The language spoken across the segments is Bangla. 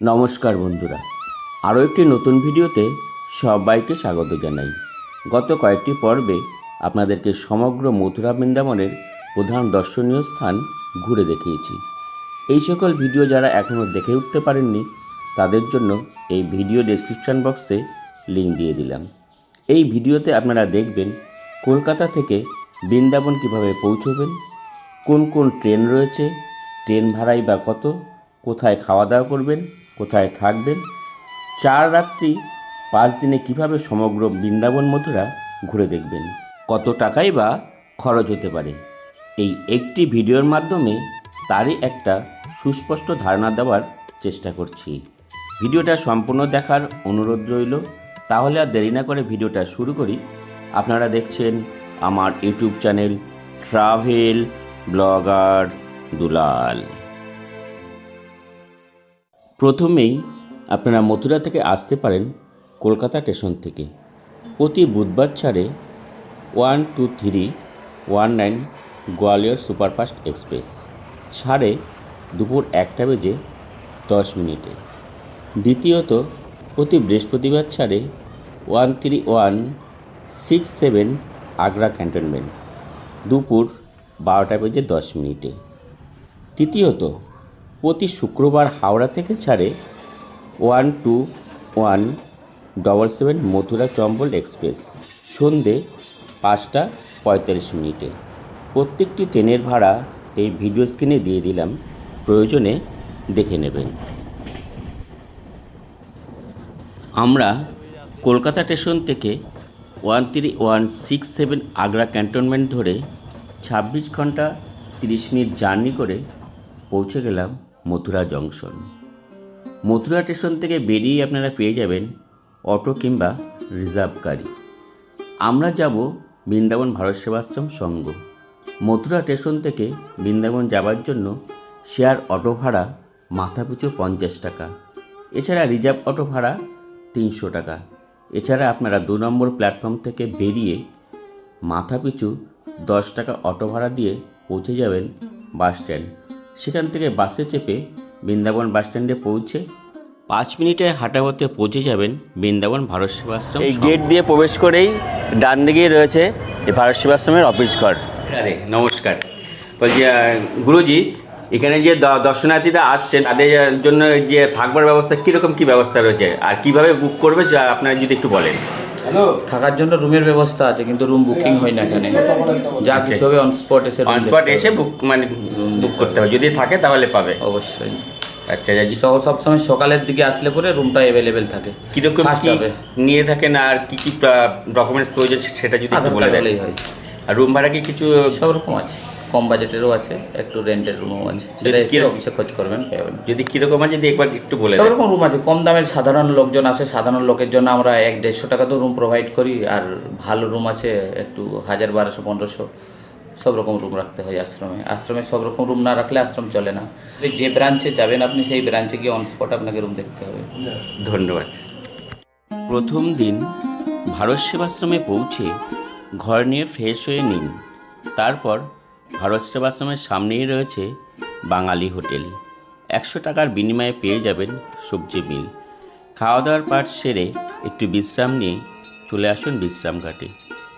নমস্কার বন্ধুরা। আরও একটি নতুন ভিডিওতে সবাইকে স্বাগত জানাই। গত কয়েকটি পর্বে আপনাদেরকে সমগ্র মথুরা বৃন্দাবনের প্রধান দর্শনীয় স্থান ঘুরে দেখিয়েছি। এই সকল ভিডিও যারা এখনও দেখে উঠতে পারেননি, তাদের জন্য এই ভিডিও ডেসক্রিপশান বক্সে লিঙ্ক দিয়ে দিলাম। এই ভিডিওতে আপনারা দেখবেন কলকাতা থেকে বৃন্দাবন কীভাবে পৌঁছবেন, কোন কোন ট্রেন রয়েছে, ট্রেন ভাড়াই বা কত, কোথায় খাওয়া দাওয়া করবেন কোথায় থাকবেন? চার রাত্রি, পাঁচ দিনে কীভাবে সমগ্র বৃন্দাবন মথুরা ঘুরে দেখবেন? কত টাকাই বা খরচ হতে পারে? এই একটি ভিডিওর মাধ্যমে তারই একটা সুস্পষ্ট ধারণা দেওয়ার চেষ্টা করছি। ভিডিওটা সম্পূর্ণ দেখার অনুরোধ রইল। তাহলে আর দেরি না করে ভিডিওটা শুরু করি। আপনারা দেখছেন আমার YouTube channel travel blogger Dulal. প্রথমেই আপনারা মথুরা থেকে আসতে পারেন কলকাতা স্টেশন থেকে। প্রতি বুধবার ছাড়ে one two three one nine Gwalior superfast express. ছাড়ে দুপুর একটা বেজে দশ মিনিটে। দ্বিতীয়ত, প্রতি বৃহস্পতিবার ছাড়ে one three one six seven Agra cantonment. দুপুর বারোটা বেজে দশ মিনিটে। তৃতীয়ত প্রতি শুক্রবার হাওড়া থেকে ছাড়ে one two one double seven Mathura Chambal express. সন্ধে পাঁচটা পঁয়তাল্লিশ মিনিটে। প্রত্যেকটি ট্রেনের ভাড়া এই ভিডিও স্ক্রিনে দিয়ে দিলাম। প্রয়োজনে দেখে নেবেন। আমরা কলকাতা স্টেশন থেকে one three one six seven Agra cantonment ধরে ছাব্বিশ ঘণ্টা তিরিশ মিনিট জার্নি করে পৌঁছে গেলাম মথুরা জংশন। মথুরা স্টেশন থেকে বেরিয়ে আপনারা পেয়ে যাবেন অটো কিংবা রিজার্ভ গাড়ি। আমরা যাব বৃন্দাবন ভারত সেবাশ্রম সংঘ মথুরা স্টেশন থেকে বৃন্দাবন যাবার জন্য শেয়ার অটো ভাড়া মাথাপিছু পঞ্চাশ টাকা। এছাড়া রিজার্ভ অটো ভাড়া তিনশো টাকা। এছাড়া আপনারা দু নম্বর প্ল্যাটফর্ম থেকে বেরিয়ে মাথাপিছু দশ টাকা অটো ভাড়া দিয়ে পৌঁছে যাবেন বাস স্ট্যান্ড। সেখান থেকে বাসে চেপে বৃন্দাবন বাস স্ট্যান্ডে পৌঁছে পাঁচ মিনিটে হাঁটা পথে পৌঁছে যাবেন বৃন্দাবন ভারত সেবাশ্রম এই গেট দিয়ে প্রবেশ করেই ডান দিকেই রয়েছে এই ভারত সেবাশ্রমের অফিস ঘর। আরে নমস্কার। বলছি গুরুজি এখানে যে দ- দর্শনার্থীরা আসছেন তাদের জন্য যে থাকবার ব্যবস্থা কীরকম কী ব্যবস্থা রয়েছে? আর কীভাবে বুক করবে আপনারা যদি একটু বলেন। থাকার জন্য রুমের ব্যবস্থা আছে কিন্তু রুম বুকিং হয় না এখানে। যা কিছু হবে অন স্পট এসে অন স্পট এসে বুক মানে বুক করতে হবে। যদি থাকে তাহলে পাবে। অবশ্যই। আচ্ছা সব সবসময় সকালের দিকে আসলে পরে রুমটা অ্যাভেলেবেল থাকে। কীরকম কি হবে। নিয়ে থাকেন আর কি কি ডকুমেন্টস প্রয়োজন সেটা যদি একটু বলে দেন। হয়। আর রুম ভাড়া কি কিছু সব রকম আছে। কম বাজেটেরও আছে একটু রেন্টের রুমও আছে। সেটা এসে অফিসে খোঁজ করবেন পাবেন যদি কীরকম আছে যদি একবার একটু বলে সব রকম রুম আছে কম দামের সাধারণ লোকজন আসে সাধারণ লোকের জন্য আমরা এক দেড়শো টাকাতেও রুম প্রোভাইড করি আর ভালো রুম আছে একটু হাজার বারোশো পনেরোশো সব রকম রুম রাখতে হয় আশ্রমে। আশ্রমে সব রকম রুম না রাখলে আশ্রম চলে না। যে ব্রাঞ্চে যাবেন আপনি সেই ব্রাঞ্চে গিয়ে অন স্পট আপনাকে রুম দেখতে হবে। ধন্যবাদ। প্রথম দিন ভারত সেবাশ্রমে পৌঁছে ঘর নিয়ে ফ্রেশ হয়ে নিন। তারপর ভারত সেবাশ্রমের সামনেই রয়েছে বাঙালি হোটেল। একশো টাকার বিনিময়ে পেয়ে যাবেন সবজি মিল। খাওয়া দাওয়ার পাট সেরে একটু বিশ্রাম নিয়ে চলে আসুন বিশ্রাম ঘাটে।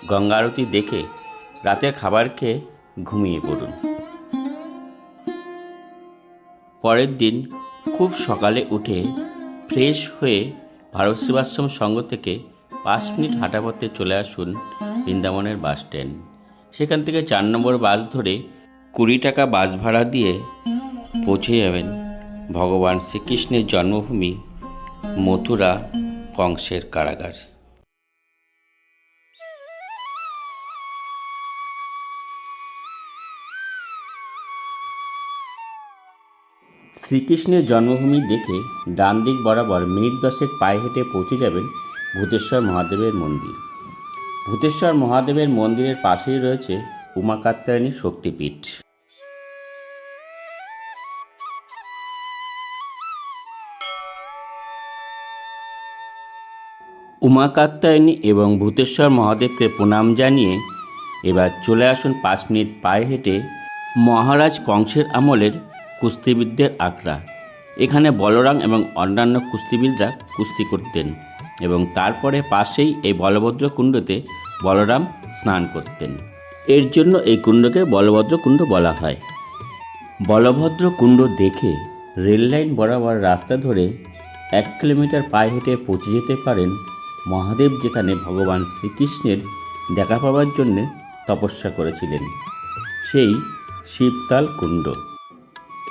গঙ্গা আরতি দেখে রাতের খাবার খেয়ে ঘুমিয়ে পড়ুন। পরের দিন খুব সকালে উঠে ফ্রেশ হয়ে ভারত সেবাশ্রম সংঘ থেকে পাঁচ মিনিট হাঁটা পথে চলে আসুন বৃন্দাবনের বাস স্ট্যান্ড। সেখান থেকে চার নম্বর বাস ধরে কুড়ি টাকা বাস ভাড়া দিয়ে পৌঁছে যাবেন ভগবান শ্রীকৃষ্ণের জন্মভূমি মথুরা কংসের কারাগার। শ্রীকৃষ্ণের জন্মভূমি দেখে ডান দিক বরাবর মিনিট দশেক পায়ে হেঁটে পৌঁছে যাবেন ভূতেশ্বর মহাদেবের মন্দির। ভূতেশ্বর মহাদেবের মন্দিরের পাশেই রয়েছে উমা কাত্যায়নী শক্তিপীঠ। উমা কাত্যায়নী এবং ভূতেশ্বর মহাদেবকে প্রণাম জানিয়ে এবার চলে আসুন পাঁচ মিনিট পায়ে হেঁটে মহারাজ কংসের আমলের কুস্তিবিদদের আখড়া। এখানে বলরাম এবং অন্যান্য কুস্তিবিদরা কুস্তি করতেন। এবং তারপরে পাশেই এই বলভদ্র কুণ্ডতে বলরাম স্নান করতেন। এর জন্য এই কুণ্ডকে বলভদ্র কুণ্ড বলা হয়। বলভদ্র কুণ্ড দেখে রেললাইন বরাবর রাস্তা ধরে এক কিলোমিটার পায়ে হেঁটে পৌঁছে যেতে পারেন মহাদেব যেখানে ভগবান শ্রীকৃষ্ণের দেখা পাওয়ার জন্য তপস্যা করেছিলেন। সেই শিবতাল কুণ্ড।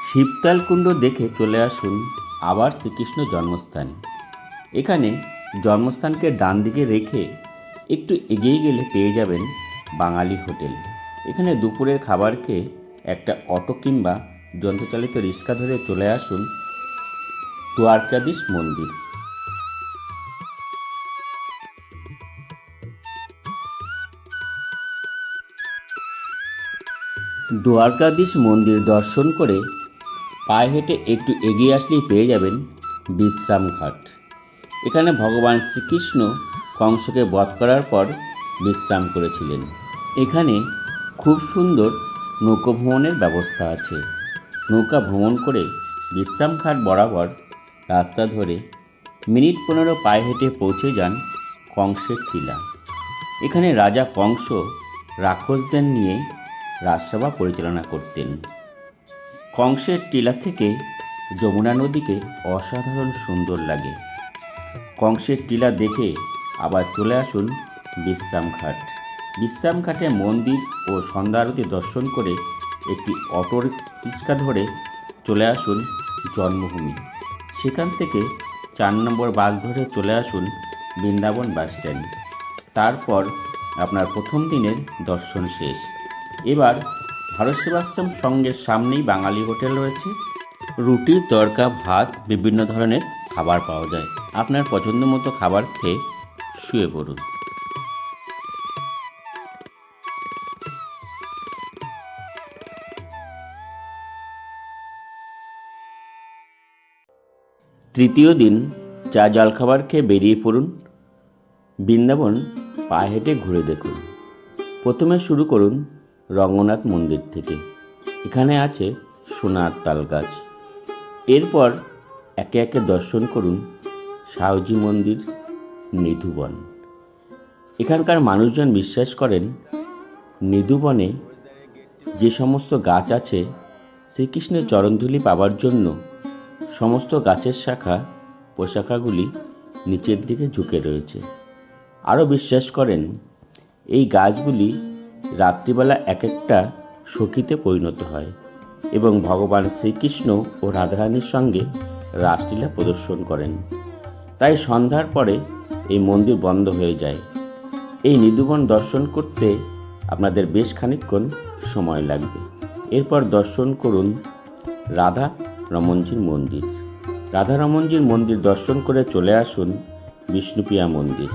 শিবতাল কুণ্ড দেখে চলে আসুন আবার শ্রীকৃষ্ণ জন্মস্থান। এখানে জন্মস্থানকে ডান দিকে রেখে একটু এগিয়ে গেলে পেয়ে যাবেন বাঙালি হোটেল। এখানে দুপুরের খাবার খেয়ে একটা অটো কিংবা যন্ত্রচালিত রিক্সা ধরে চলে আসুন দ্বারকাধীশ মন্দির। দ্বারকাধীশ মন্দির দর্শন করে পায়ে হেঁটে একটু এগিয়ে আসলেই পেয়ে যাবেন বিশ্রাম ঘাট এখানে ভগবান শ্রীকৃষ্ণ কংসকে বধ করার পর বিশ্রাম করেছিলেন। এখানে খুব সুন্দর নৌকা ভ্রমণের ব্যবস্থা আছে। নৌকা ভ্রমণ করে বিশ্রাম ঘাট বরাবর রাস্তা ধরে মিনিট পনেরো পায়ে হেঁটে পৌঁছে যান কংসের টিলা। এখানে রাজা কংস রাক্ষসদের নিয়ে রাজসভা পরিচালনা করতেন। কংসের টিলা থেকে যমুনা নদীকে অসাধারণ সুন্দর লাগে। কংসের টিলা দেখে আবার চলে আসুন বিশ্রামঘাট। বিশ্রামঘাটে মন্দির ও সন্ধ্যা আরতি দর্শন করে একটি অটো রিক্সা ধরে চলে আসুন জন্মভূমি। সেখান থেকে চার নম্বর বাস ধরে চলে আসুন বৃন্দাবন বাস স্ট্যান্ড। তারপর আপনার প্রথম দিনের দর্শন শেষ। এবার ভারত সেবাশ্রম সঙ্গের সামনেই বাঙালি হোটেল রয়েছে। রুটি তড়কা ভাত, বিভিন্ন ধরনের খাবার পাওয়া যায়। আপনার পছন্দ মতো খাবার খেয়ে শুয়ে পড়ুন। তৃতীয় দিন চা জলখাবার খেয়ে বেরিয়ে পড়ুন। বৃন্দাবন পায়ে হেঁটে ঘুরে দেখুন। প্রথমে শুরু করুন রঙ্গনাথ মন্দির থেকে। এখানে আছে সোনার তাল গাছ। এরপর একে একে দর্শন করুন সাউজি মন্দির নিধুবন এখানকার মানুষজন বিশ্বাস করেন নিধুবনে যে সমস্ত গাছ আছে, শ্রীকৃষ্ণের চরণধুলি পাবার জন্য সমস্ত গাছের শাখা, পোশাখাগুলি নিচের দিকে ঝুঁকে রয়েছে। আরও বিশ্বাস করেন, এই গাছগুলি রাত্রিবেলা এক একটা সখীতে পরিণত হয় এবং ভগবান শ্রীকৃষ্ণ ও রাধারানীর সঙ্গে রাসলীলা প্রদর্শন করেন। তাই সন্ধ্যার পরে এই মন্দির বন্ধ হয়ে যায়। এই নিধুবন দর্শন করতে আপনাদের বেশ খানিকক্ষণ সময় লাগবে। এরপর দর্শন করুন রাধা রমনজির মন্দির। রাধা রমনজির মন্দির দর্শন করে চলে আসুন বিষ্ণুপ্রিয়া মন্দির।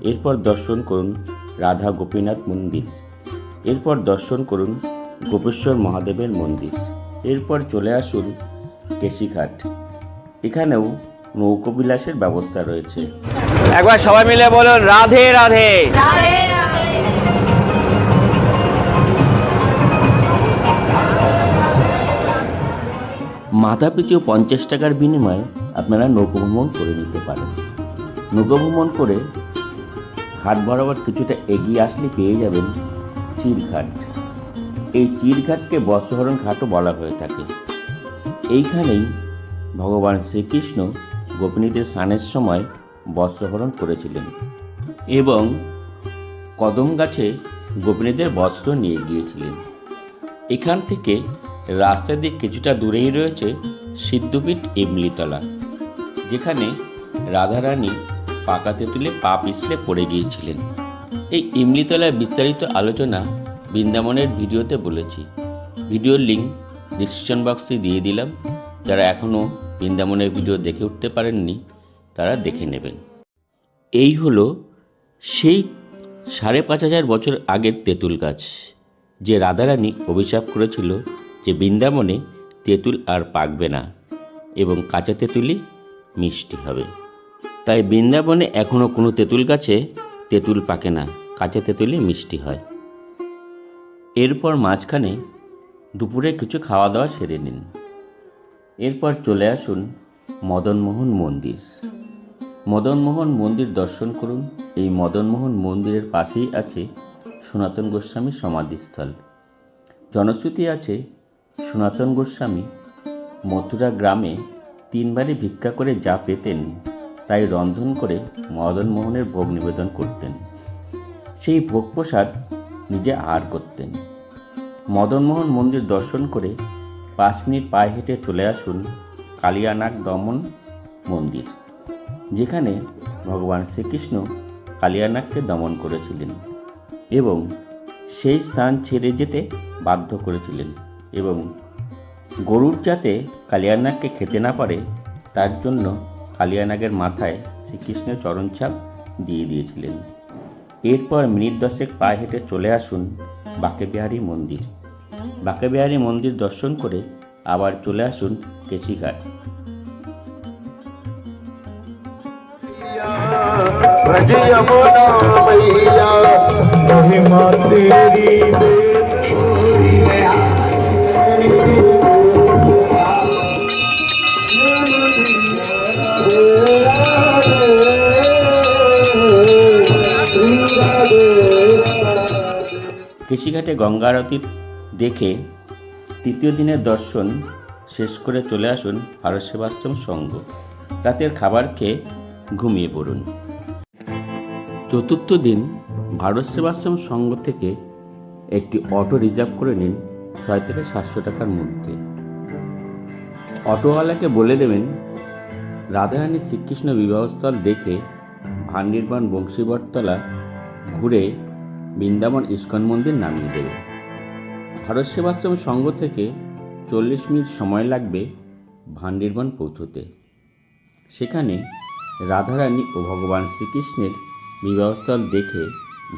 এরপর দর্শন করুন রাধা গোপীনাথ মন্দির। এরপর দর্শন করুন গোপেশ্বর মহাদেবের মন্দির। এরপর চলে আসুন কেশিঘাট। এখানেও নৌকবিলাসের ব্যবস্থা রয়েছে। একবার সবাই মিলে বলুন রাধে রাধে। মাথা পিছু পঞ্চাশ টাকার বিনিময়ে আপনারা নৌকো ভ্রমণ করে নিতে পারেন। নৌকো ভ্রমণ করে ঘাট বরাবর কিছুটা এগিয়ে আসলে পেয়ে যাবেন চিরঘাট। এই চিরঘাটকে বস্ত্রহরণ ঘাটও বলা হয়ে থাকে। এইখানেই ভগবান শ্রীকৃষ্ণ গোপিনীদের স্নানের সময় বস্ত্রহরণ করেছিলেন এবং কদম গাছে গোপিনীদের বস্ত্র নিয়ে গিয়েছিলেন। এখান থেকে রাস্তা দিয়ে কিছুটা দূরেই রয়েছে সিদ্ধপীঠ ইমলিতলা, যেখানে রাধারানী পাকা তেঁতুলে পা পিছলে পড়ে গিয়েছিলেন। এই ইমলিতলার বিস্তারিত আলোচনা বৃন্দাবনের ভিডিওতে বলেছি। ভিডিওর লিঙ্ক ডিসক্রিপশন বক্সে দিয়ে দিলাম। যারা এখনও বৃন্দাবনের ভিডিও দেখে উঠতে পারেননি, তারা দেখে নেবেন। এই হলো সেই সাড়ে পাঁচ হাজার বছর আগের তেঁতুল গাছ, যে রাধারানী অভিশাপ করেছিল যে বৃন্দাবনে তেঁতুল আর পাকবে না এবং কাঁচা তেঁতুলই মিষ্টি হবে। তাই বৃন্দাবনে এখনও কোনো তেঁতুল গাছে তেঁতুল পাকে না, কাঁচা তেঁতুলই মিষ্টি হয়। এরপর মাঝখানে দুপুরে কিছু খাওয়া দাওয়া সেরে নিন। এরপর চলে আসুন মদনমোহন মন্দির। মদনমোহন মন্দির দর্শন করুন। এই মদনমোহন মন্দিরের পাশেই আছে সনাতন গোস্বামীর সমাধিস্থল। জনশ্রুতি আছে সনাতন গোস্বামী মথুরা গ্রামে তিনবারই ভিক্ষা করে যা পেতেন তাই রন্ধন করে মদনমোহনের ভোগ নিবেদন করতেন। সেই ভোগ প্রসাদ নিজে আহার করতেন। মদনমোহন মন্দির দর্শন করে পাঁচ মিনিট পায়ে হেঁটে চলে আসুন কালিয়ানাগ দমন মন্দির, যেখানে ভগবান শ্রীকৃষ্ণ কালিয়ানাগকে দমন করেছিলেন এবং সেই স্থান ছেড়ে যেতে বাধ্য করেছিলেন এবং গরুর যাতে কালিয়ানাগকে খেতে না পারে তার জন্য কালিয়ানাগের মাথায় শ্রীকৃষ্ণের চরণছাপ দিয়ে দিয়েছিলেন। এরপর মিনিট দশেক পায়ে হেঁটে চলে আসুন বাঁকেবিহারী মন্দির। বাঁকেবিহারী মন্দির দর্শন করে আবার চলে আসুন কেশিঘাট। কৃষিঘাটে গঙ্গা আরতির দেখে তৃতীয় দিনের দর্শন শেষ করে চলে আসুন ভারত সেবাশ্রম সংঘ রাতের খাবার খেয়ে ঘুমিয়ে পড়ুন। চতুর্থ দিন ভারত সেবাশ্রম সংঘ থেকে একটি অটো রিজার্ভ করে নিন ছয় থেকে সাতশো টাকার মধ্যে। অটোওয়ালাকে বলে দেবেন, রাধারানী শ্রীকৃষ্ণ বিবাহস্থল দেখে ভান্ডিরবান বংশীবটতলা ঘুরে বৃন্দাবন ইস্কন মন্দির নামিয়ে দেবে। ভারত সেবাশ্রম সংঘ থেকে চল্লিশ মিনিট সময় লাগবে ভান্ডিরবন পৌঁছতে। সেখানে রাধারানী ও ভগবান শ্রীকৃষ্ণের বিবাহস্থল দেখে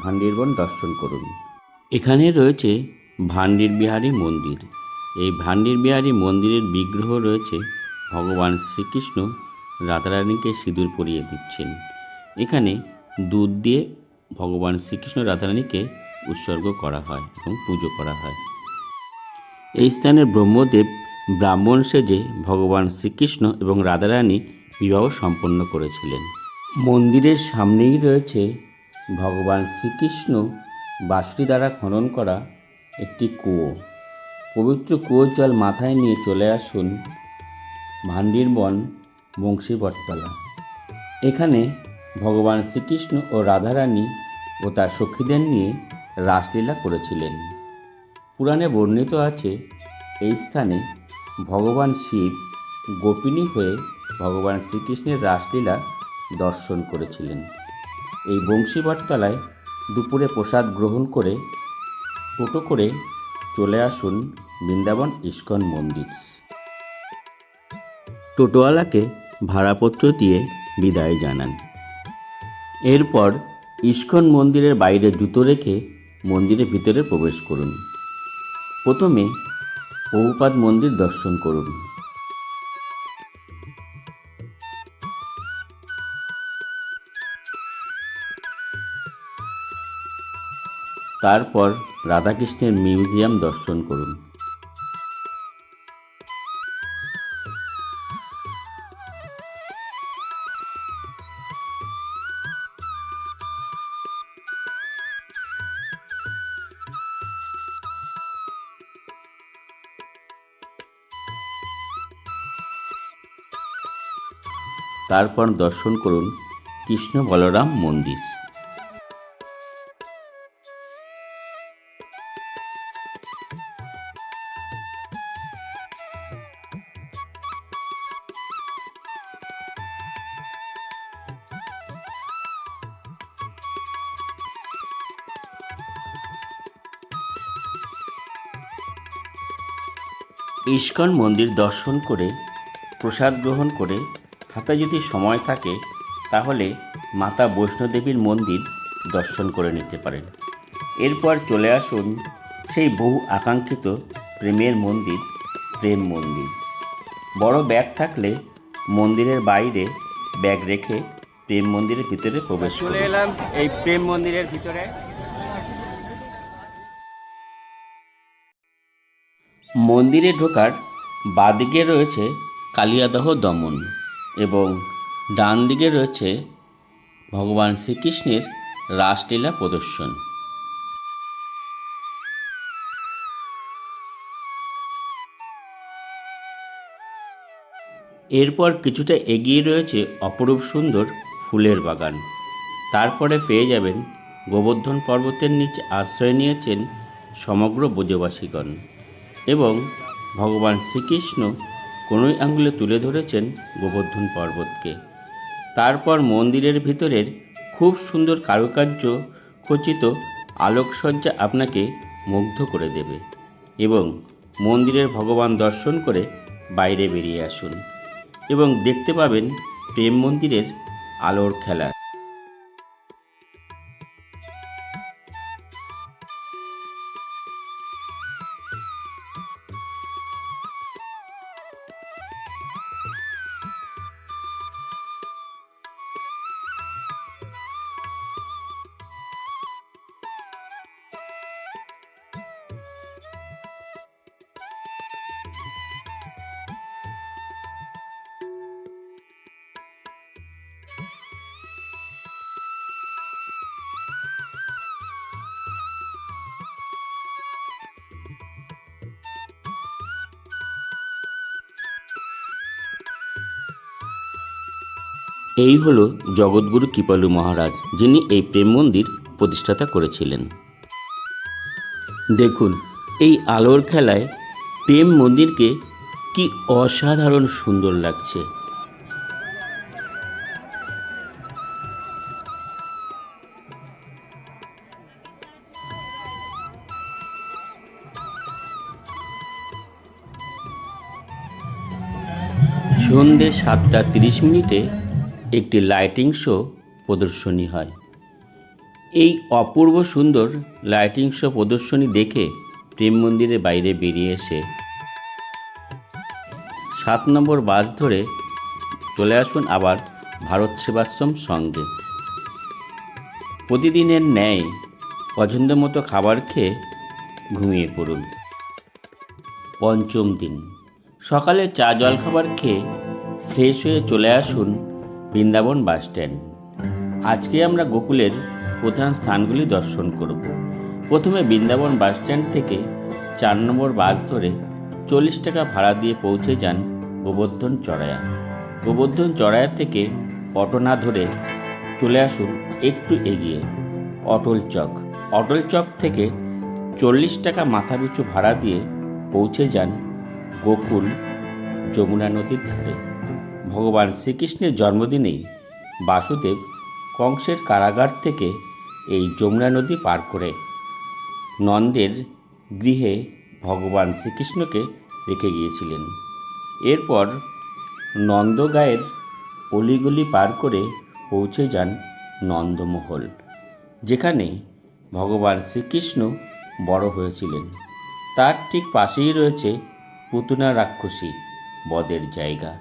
ভান্ডিরবন দর্শন করুন। এখানে রয়েছে ভান্ডির বিহারী মন্দির। এই ভান্ডির বিহারী মন্দিরের বিগ্রহ রয়েছে ভগবান শ্রীকৃষ্ণ রাধারানীকে সিঁদুর পরিয়ে দিচ্ছেন। এখানে দুধ দিয়ে ভগবান শ্রীকৃষ্ণ রাধারানীকে উৎসর্গ করা হয় এবং পুজো করা হয়। এই স্থানে ব্রহ্মদেব ব্রাহ্মণ সেজে ভগবান শ্রীকৃষ্ণ এবং রাধারানী বিবাহ সম্পন্ন করেছিলেন। মন্দিরের সামনেই রয়েছে ভগবান শ্রীকৃষ্ণ বাঁশটি দ্বারা খনন করা একটি কুয়ো। পবিত্র কুয়োর জল মাথায় নিয়ে চলে আসুন ভান্ডিরবন বংশীবটতলা এখানে ভগবান শ্রীকৃষ্ণ ও রাধারানী ও তার সখীদের নিয়ে রাসলীলা করেছিলেন। পুরাণে বর্ণিত আছে, এই স্থানে ভগবান শিব গোপিনী হয়ে ভগবান শ্রীকৃষ্ণের রাসলীলা দর্শন করেছিলেন। এই বংশীবটতলায় দুপুরে প্রসাদ গ্রহণ করে টোটো করে চলে আসুন বৃন্দাবন ইস্কন মন্দির। টোটোওয়ালাকে ভাড়াপত্র দিয়ে বিদায় জানান। এরপর ইস্কন মন্দিরের বাইরে জুতো রেখে মন্দিরের ভিতরে প্রবেশ করুন। প্রথমে বহুপাত মন্দির দর্শন করুন। তারপর রাধাকৃষ্ণের মিউজিয়াম দর্শন করুন। তারপর দর্শন করুন কৃষ্ণ বলরাম মন্দির। ইস্কন মন্দির দর্শন করে প্রসাদ গ্রহণ করে হাতে যদি সময় থাকে তাহলে মাতা বৈষ্ণোদেবীর মন্দির দর্শন করে নিতে পারেন। এরপর চলে আসুন সেই বহু আকাঙ্ক্ষিত প্রেমের মন্দির প্রেম মন্দির। বড় ব্যাগ থাকলে মন্দিরের বাইরে ব্যাগ রেখে প্রেম মন্দিরের ভিতরে প্রবেশ চলে এলাম এই প্রেম মন্দিরের ভিতরে। মন্দিরে ঢোকার বাদিকে রয়েছে কালিয়াদহ দমন। এবং ডান দিকে রয়েছে ভগবান শ্রীকৃষ্ণের রাসলীলা প্রদর্শন। এরপর কিছুটা এগিয়ে রয়েছে অপরূপ সুন্দর ফুলের বাগান। তারপরে পেয়ে যাবেন গোবর্ধন পর্বতের নিচে আশ্রয় নিয়েছেন সমগ্র ব্রজবাসীগণ এবং ভগবান শ্রীকৃষ্ণ কোনোই আঙ্গুলে তুলে ধরেছেন গোবর্ধন পর্বতকে। তারপর মন্দিরের ভিতরের খুব সুন্দর কারুকার্য খচিত আলোকসজ্জা আপনাকে মুগ্ধ করে দেবে এবং মন্দিরের ভগবান দর্শন করে বাইরে বেরিয়ে আসুন এবং দেখতে পাবেন প্রেম মন্দিরের আলোর খেলা। এই হলো জগৎগুরু কৃপালু মহারাজ, যিনি এই প্রেম মন্দির প্রতিষ্ঠাতা করেছিলেন। দেখুন, এই আলোর খেলায় প্রেম মন্দিরকে কি অসাধারণ সুন্দর লাগছে। সন্ধে সাতটা তিরিশ মিনিটে একটি লাইটিং শো প্রদর্শনী হয়। এই অপূর্ব সুন্দর লাইটিং শো প্রদর্শনী দেখে প্রেম মন্দিরের বাইরে বেরিয়ে এসে সাত নম্বর বাস ধরে চলে আসুন আবার ভারত সেবাশ্রম সঙ্গে। প্রতিদিনের ন্যায় পছন্দ মতো খাবার খেয়ে ঘুমিয়ে পড়ুন। পঞ্চম দিন। সকালে চা জলখাবার খেয়ে ফ্রেশ হয়ে চলে আসুন বৃন্দাবন বাস স্ট্যান্ড। আজকে আমরা গোকুলের প্রধান স্থানগুলি দর্শন করব। প্রথমে বৃন্দাবন বাস স্ট্যান্ড থেকে চার নম্বর বাস ধরে চল্লিশ টাকা ভাড়া দিয়ে পৌঁছে যান গোবর্ধন চড়ায়া গোবর্ধন চড়ায়া থেকে অটো না ধরে চলে আসুন একটু এগিয়ে, অটল চক। অটল চক থেকে চল্লিশ টাকা মাথাপিছু ভাড়া দিয়ে পৌঁছে যান গোকুল যমুনা নদীর ধারে। ভগবান শ্রীকৃষ্ণের জন্মদিনেই বাসুদেব কংসের কারাগার থেকে এই যমুনা নদী পার করে নন্দের গৃহে ভগবান শ্রীকৃষ্ণকে রেখে গিয়েছিলেন। এরপর নন্দগায়ের অলিগুলি পার করে পৌঁছে যান নন্দমহল, যেখানে ভগবান শ্রীকৃষ্ণ বড় হয়েছিলেন। তার ঠিক পাশেই রয়েছে পুতুনা রাক্ষসী বদের জায়গা।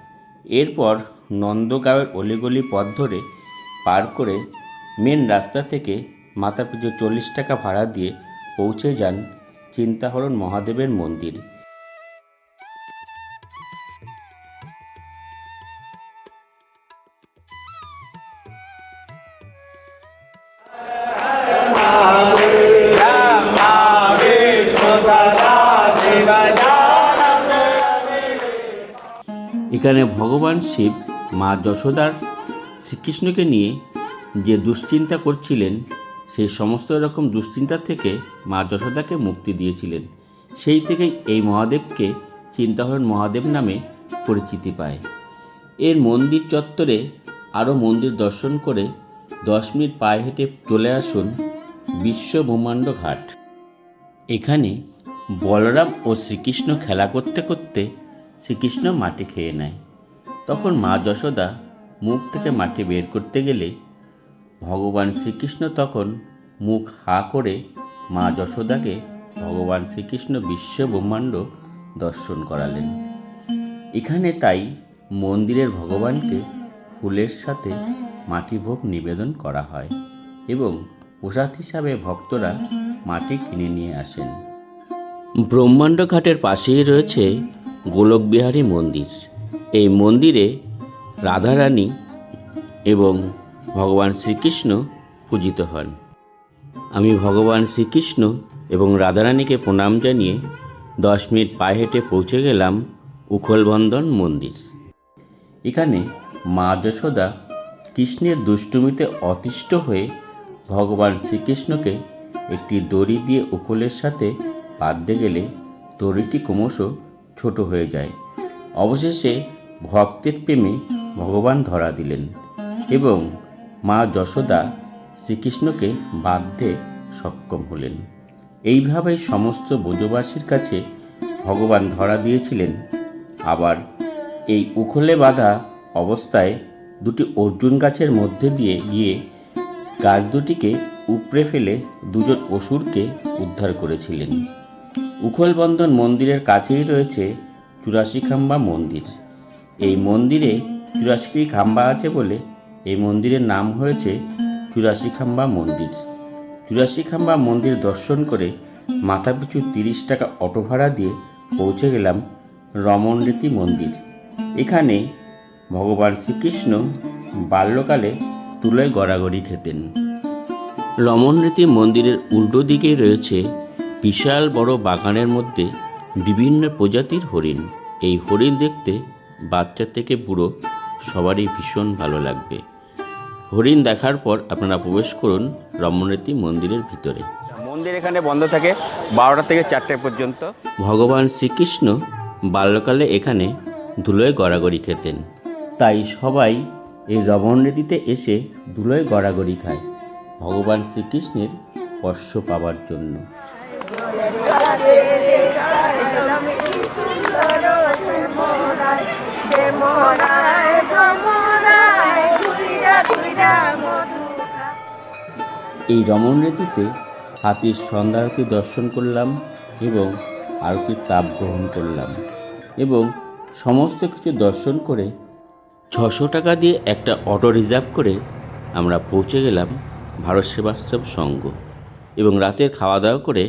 এরপর নন্দগাঁওয়ের অলিগলি পথ ধরে পার করে মেন রাস্তা থেকে মাথাপিছু চল্লিশ টাকা ভাড়া দিয়ে পৌঁছে যান চিন্তাহরণ মহাদেবের মন্দির। এখানে ভগবান শিব, মা যশোদার শ্রীকৃষ্ণকে নিয়ে যে দুশ্চিন্তা করছিলেন, সেই সমস্ত রকম দুশ্চিন্তা থেকে মা যশোদাকে মুক্তি দিয়েছিলেন। সেই থেকেই এই মহাদেবকে চিন্তাহরণ মহাদেব নামে পরিচিতি পায়। এর মন্দির চত্বরে আরও মন্দির দর্শন করে দশ মিনিট পায়ে হেঁটে চলে আসুন বিশ্ব ব্রহ্মাণ্ড ঘাট। এখানে বলরাম ও শ্রীকৃষ্ণ খেলা করতে করতে শ্রীকৃষ্ণ মাটি খেয়ে নেয়। তখন মা যশোদা মুখ থেকে মাটি বের করতে গেলে ভগবান শ্রীকৃষ্ণ তখন মুখ হা করে মা যশোদাকে ভগবান শ্রীকৃষ্ণ বিশ্ব ব্রহ্মাণ্ড দর্শন করালেন। এখানে তাই মন্দিরের ভগবানকে ফুলের সাথে মাটি ভোগ নিবেদন করা হয় এবং প্রসাদ হিসাবে ভক্তরা মাটি কিনে নিয়ে আসেন। ব্রহ্মাণ্ড ঘাটের পাশেই রয়েছে গোলকবিহারী মন্দির। এই মন্দিরে রাধারানী এবং ভগবান শ্রীকৃষ্ণ পূজিত হন। আমি ভগবান শ্রীকৃষ্ণ এবং রাধারানীকে প্রণাম জানিয়ে দশ মিনিট পায়ে হেঁটে পৌঁছে গেলাম উখলবন্দন মন্দির। এখানে মা যশোদা কৃষ্ণের দুষ্টুমিতে অতিষ্ঠ হয়ে ভগবান শ্রীকৃষ্ণকে একটি দড়ি দিয়ে উকুলের সাথে বাঁধতে গেলে দড়িটি ক্রমশ ছোট হয়ে যায়। অবশেষে ভক্তের প্রেমে ভগবান ধরা দিলেন এবং মা যশোদা শ্রীকৃষ্ণকে বাঁধতে সক্ষম হলেন। এইভাবে সমস্ত ব্রজবাসীর কাছে ভগবান ধরা দিয়েছিলেন। আবার এই উখলে বাঁধা অবস্থায় দুটি অর্জুন গাছের মধ্যে দিয়ে গিয়ে গাছ দুটিকে উপড়ে ফেলে দুজন অসুরকে উদ্ধার করেছিলেন। উখলবন্দন মন্দিরের কাছেই রয়েছে চুরাশি খাম্বা মন্দির। এই মন্দিরে চুরাশিটি খাম্বা আছে বলে এই মন্দিরের নাম হয়েছে চুরাশি খাম্বা মন্দির। চুরাশি খাম্বা মন্দির দর্শন করে মাথাপিছু তিরিশ টাকা অটো ভাড়া দিয়ে পৌঁছে গেলাম রমণরীতি মন্দির। এখানে ভগবান শ্রীকৃষ্ণ বাল্যকালে তুলোয় গড়াগড়ি খেতেন। রমণরীতি মন্দিরের উল্টো দিকেই রয়েছে বিশাল বড় বাগানের মধ্যে বিভিন্ন প্রজাতির হরিণ। এই হরিণ দেখতে বাচ্চা থেকে বুড়ো সবারই ভীষণ ভালো লাগবে। হরিণ দেখার পর আপনারা প্রবেশ করুন রমণরীতি মন্দিরের ভিতরে। মন্দির এখানে বন্ধ থাকে বারোটা থেকে চারটে পর্যন্ত। ভগবান শ্রীকৃষ্ণ বাল্যকালে এখানে ধুলোয় গড়াগড়ি খেতেন। তাই সবাই এই রমণরীতিতে এসে ধুলোয় গড়াগড়ি খায় ভগবান শ্রীকৃষ্ণের স্পর্শ পাওয়ার জন্য। এই রমণরীতিতে হাতির সন্ধ্যারতি দর্শন করলাম এবং আরতির তাপ গ্রহণ করলাম এবং সমস্ত কিছু দর্শন করে ছশো টাকা দিয়ে একটা অটো রিজার্ভ করে আমরা পৌঁছে গেলাম ভারত সেবাশ্রম সংঘ এবং রাতের খাওয়া দাওয়া করে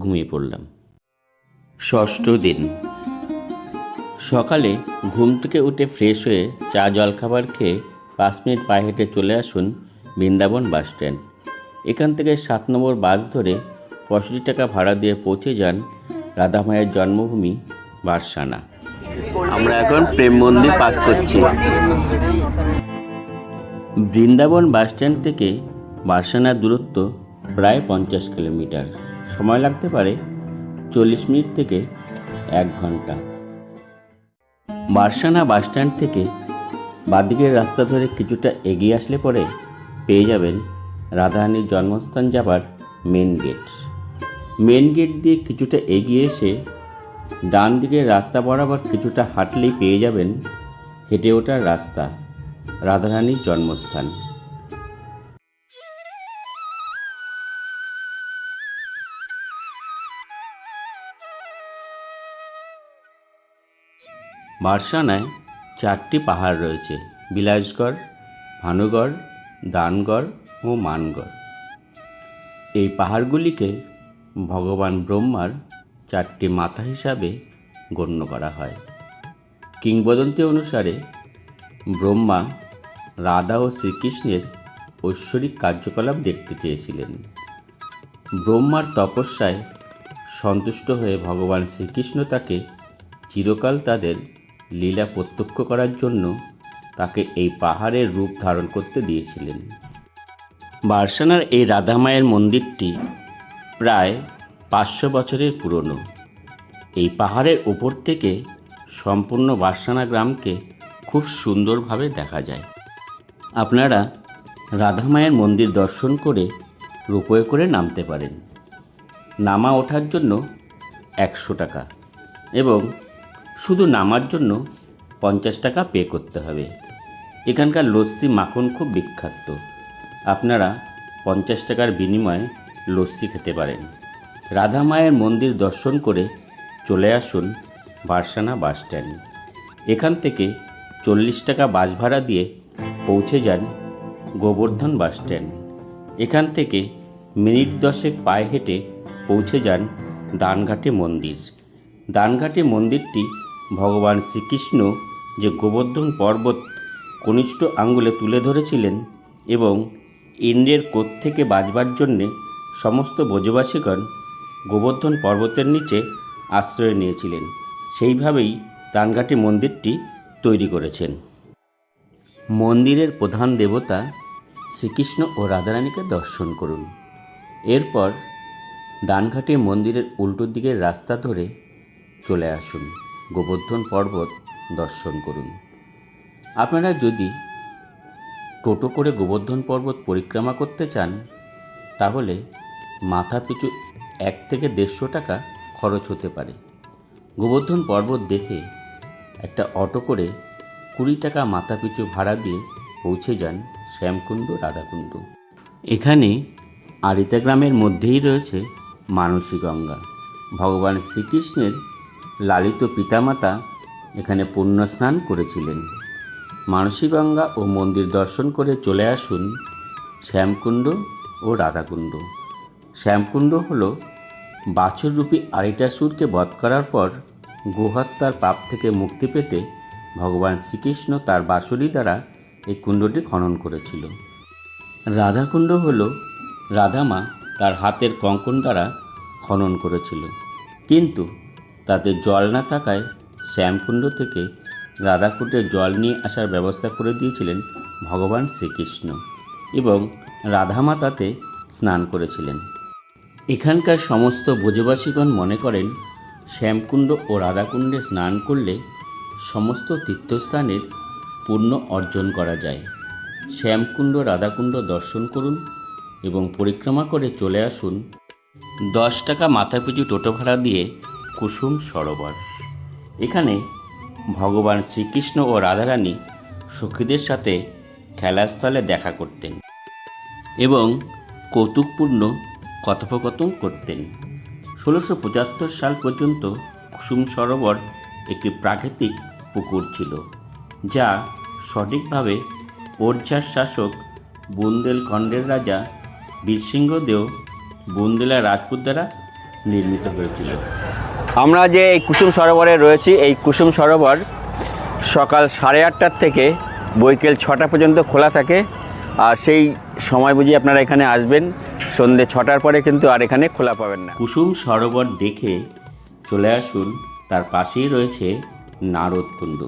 ঘুমিয়ে পড়লাম। ষষ্ঠ দিন। সকালে ঘুম থেকে উঠে ফ্রেশ হয়ে চা জলখাবার খেয়ে পাঁচ মিনিট পায়ে হেঁটে চলে আসুন বৃন্দাবন বাস স্ট্যান্ড। এখান থেকে সাত নম্বর বাস ধরে পঁয়ষট্টি টাকা ভাড়া দিয়ে পৌঁছে যান রাধামায়ের জন্মভূমি বারসানা। আমরা এখন প্রেম মন্দির পাস করছি। বৃন্দাবন বাস স্ট্যান্ড থেকে বারসানার দূরত্ব প্রায় পঞ্চাশ কিলোমিটার। সময় লাগতে পারে চল্লিশ মিনিট থেকে এক ঘণ্টা। বারসানা বাস স্ট্যান্ড থেকে বাদিকের রাস্তা ধরে কিছুটা এগিয়ে আসলে পরে পেয়ে যাবেন রাধারানীর জন্মস্থান যাবার মেন গেট মেন গেট দিয়ে কিছুটা এগিয়ে এসে ডান দিকের রাস্তা বরাবর কিছুটা হাঁটলেই পেয়ে যাবেন হেঁটে ওঠার রাস্তা রাধারানীর জন্মস্থান। বারসানায় চারটি পাহাড় রয়েছে, বিলাসগড়, ভানুগড়, দানগড় ও মানগড়। এই পাহাড়গুলিকে ভগবান ব্রহ্মার চারটি মাথা হিসাবে গণ্য করা হয়। কিংবদন্তি অনুসারে, ব্রহ্মা রাধা ও শ্রীকৃষ্ণের ঐশ্বরিক কার্যকলাপ দেখতে চেয়েছিলেন। ব্রহ্মার তপস্যায় সন্তুষ্ট হয়ে ভগবান শ্রীকৃষ্ণ তাকে চিরকাল তাদের লীলা প্রত্যক্ষ করার জন্য তাকে এই পাহাড়ের রূপ ধারণ করতে দিয়েছিলেন। বার্সানার এই রাধামায়ের মন্দিরটি প্রায় পাঁচশো বছরের পুরনো। এই পাহাড়ের উপর থেকে সম্পূর্ণ বার্সানা গ্রামকে খুব সুন্দরভাবে দেখা যায়। আপনারা রাধামায়ের মন্দির দর্শন করে রূপয়ে করে নামতে পারেন। নামা ওঠার জন্য একশো টাকা এবং শুধু নামার জন্য পঞ্চাশ টাকা পে করতে হবে। এখানকার লস্যি মাখন খুব বিখ্যাত। আপনারা পঞ্চাশ টাকার বিনিময়ে লস্যি খেতে পারেন। রাধা মায়ের মন্দির দর্শন করে চলে আসুন বারসানা বাস স্ট্যান্ড। এখান থেকে চল্লিশ টাকা বাস ভাড়া দিয়ে পৌঁছে যান গোবর্ধন বাস স্ট্যান্ড। এখান থেকে মিনিট দশেক পায়ে হেঁটে পৌঁছে যান দানঘাটে মন্দির। দানঘাটে মন্দিরটি ভগবান শ্রীকৃষ্ণ যে গোবর্ধন পর্বত কনিষ্ঠ আঙ্গুলে তুলে ধরেছিলেন এবং ইন্দ্রের কোত থেকে বাঁচবার জন্যে সমস্ত ব্রজবাসীগণ গোবর্ধন পর্বতের নিচে আশ্রয় নিয়েছিলেন, সেইভাবেই প্রাণঘাটী মন্দিরটি তৈরি করেছেন। মন্দিরের প্রধান দেবতা শ্রীকৃষ্ণ ও রাধারানীকে দর্শন করুন। এরপর ডানঘাটে মন্দিরের উল্টো দিকের রাস্তা ধরে চলে আসুন। গোবর্ধন পর্বত দর্শন করুন। আপনারা যদি টোটো করে গোবর্ধন পর্বত পরিক্রমা করতে চান, তাহলে মাথা পিছু এক থেকে দেড়শো টাকা খরচ হতে পারে। গোবর্ধন পর্বত দেখে একটা অটো করে কুড়ি টাকা মাথা পিছু ভাড়া দিয়ে পৌঁছে যান শ্যামকুণ্ড, রাধাকুণ্ড। এখানে আরিতা গ্রামের মধ্যেই রয়েছে মানসী গঙ্গা। ভগবান শ্রীকৃষ্ণের লালিত পিতামাতা এখানে পুণ্য স্নান করেছিলেন। মানসী গঙ্গা ও মন্দির দর্শন করে চলে আসুন শ্যামকুণ্ড ও রাধাকুণ্ড। শ্যামকুণ্ড হল বাছররূপী আরিটাসুরকে বধ করার পর গোহত্যার পাপ থেকে মুক্তি পেতে ভগবান শ্রীকৃষ্ণ তার বাঁশুরি দ্বারা এই কুণ্ডটি খনন করেছিল। রাধাকুণ্ড হল রাধামা তার হাতের কঙ্কন দ্বারা খনন করেছিল। কিন্তু তাতে জল না থাকায় শ্যামকুণ্ড থেকে রাধাকুণ্ডে জল নিয়ে আসার ব্যবস্থা করে দিয়েছিলেন ভগবান শ্রীকৃষ্ণ এবং রাধামা তাতে স্নান করেছিলেন। এখানকার সমস্ত ব্রজবাসীগণ মনে করেন, শ্যামকুণ্ড ও রাধাকুণ্ডে স্নান করলে সমস্ত তীর্থস্থানের পুণ্য অর্জন করা যায়। শ্যামকুণ্ড, রাধাকুণ্ড দর্শন করুন এবং পরিক্রমা করে চলে আসুন। দশ টাকা মাথাপিছু টোটো ভাড়া দিয়ে কুসুম সরোবর। এখানে ভগবান শ্রীকৃষ্ণ ও রাধারানী সখীদের সাথে খেলাস্থলে দেখা করতেন এবং কৌতুকপূর্ণ কথোপকথন করতেন। ষোলোশো পঁচাত্তর সাল পর্যন্ত কুসুম সরোবর একটি প্রাকৃতিক পুকুর ছিল, যা সঠিকভাবে ওরঝার শাসক বুন্দেলখণ্ডের রাজা বীরসিংহদেও বুন্দেলা রাজপুত দ্বারা নির্মিত হয়েছিল। আমরা যে এই কুসুম সরোবরে রয়েছি, এই কুসুম সরোবর সকাল সাড়ে আটটার থেকে বৈকাল ছটা পর্যন্ত খোলা থাকে। আর সেই সময় বুঝি আপনারা এখানে আসবেন, সন্ধে ছটার পরে কিন্তু আর এখানে খোলা পাবেন না। কুসুম সরোবর দেখে চলে আসুন, তার পাশেই রয়েছে নারদকুণ্ড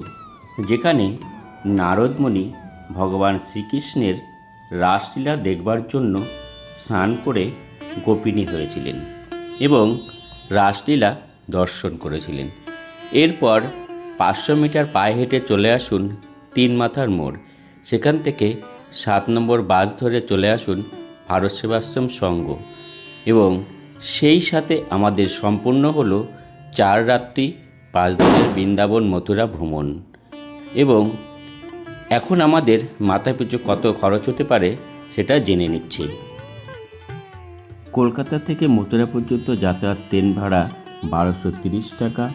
যেখানে নারদমণি ভগবান শ্রীকৃষ্ণের রাসলীলা দেখবার জন্য স্নান করে গোপিনী হয়েছিলেন এবং রাসলীলা দর্শন করেছিলেন। এরপর পাঁচশো মিটার পায়ে হেঁটে চলে আসুন তিন মাথার মোড়। সেখান থেকে সাত নম্বর বাস ধরে চলে আসুন ভারত সেবাশ্রম সংঘ এবং সেই সাথে আমাদের সম্পূর্ণ হলো চার রাত্রি, পাঁচ দিনের বৃন্দাবন মথুরা ভ্রমণ। এবং এখন আমাদের মাথা পিছু কত খরচ হতে পারে সেটা জেনে নিচ্ছি। কলকাতা থেকে মথুরা পর্যন্ত যাতায়াত ট্রেন ভাড়া বারোশো তিরিশ টাকা।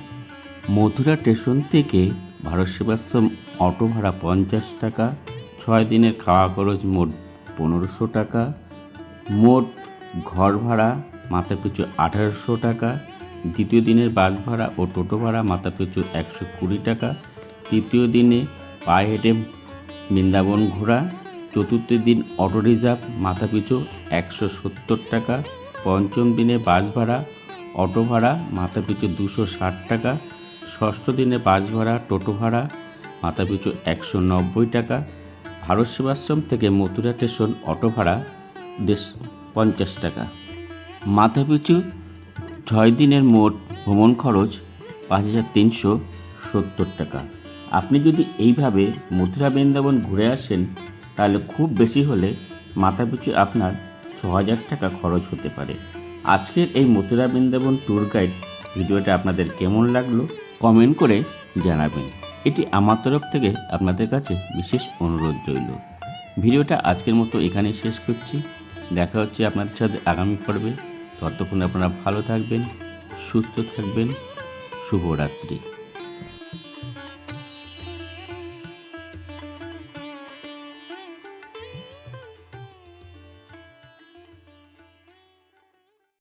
মথুরা স্টেশন থেকে ভারত সেবাশ্রম অটো ভাড়া পঞ্চাশ টাকা। ছয় দিনের খাওয়া খরচ মোট পনেরোশো টাকা। মোট ঘর ভাড়া মাথাপিছু আঠারোশো টাকা। দ্বিতীয় দিনের বাস ভাড়া ও টোটো ভাড়া মাথাপিছু একশো কুড়ি টাকা। তৃতীয় দিনে পায়ে হেঁটে বৃন্দাবন ঘোরা। চতুর্থ দিন অটো রিজার্ভ মাথাপিছু একশো সত্তর টাকা। পঞ্চম দিনে বাস ভাড়া অটো ভাড়া, মাথাপিছু দুশো ষাট টাকা। ষষ্ঠ দিনে বাস ভাড়া, টোটো ভাড়া, মাথাপিছু একশো নব্বই টাকা। ভারত সেবাশ্রম থেকে মথুরা স্টেশন অটো ভাড়া, দেশ পঞ্চাশ টাকা। মাথাপিছু ছয় দিনের মোট ভ্রমণ খরচ পাঁচ হাজার তিনশো সত্তর টাকা। আপনি যদি এইভাবে মথুরা বৃন্দাবন ঘুরে আসেন, তাহলে খুব বেশি হলে মাথাপিছু আপনার ছ হাজার টাকা খরচ হতে পারে। আজকের এই মথুরা বৃন্দাবন ট্যুর গাইড ভিডিওটা আপনাদের কেমন লাগল কমেন্ট করে জানাবেন। এটি আমার তরফ থেকে আপনাদের কাছে বিশেষ অনুরোধ রইল। ভিডিওটা আজকের মতো এখানে শেষ করছি। দেখা হচ্ছে আপনাদের সাথে আগামী পর্বে। ততক্ষণ আপনারা ভালো থাকবেন, সুস্থ থাকবেন। শুভরাত্রি।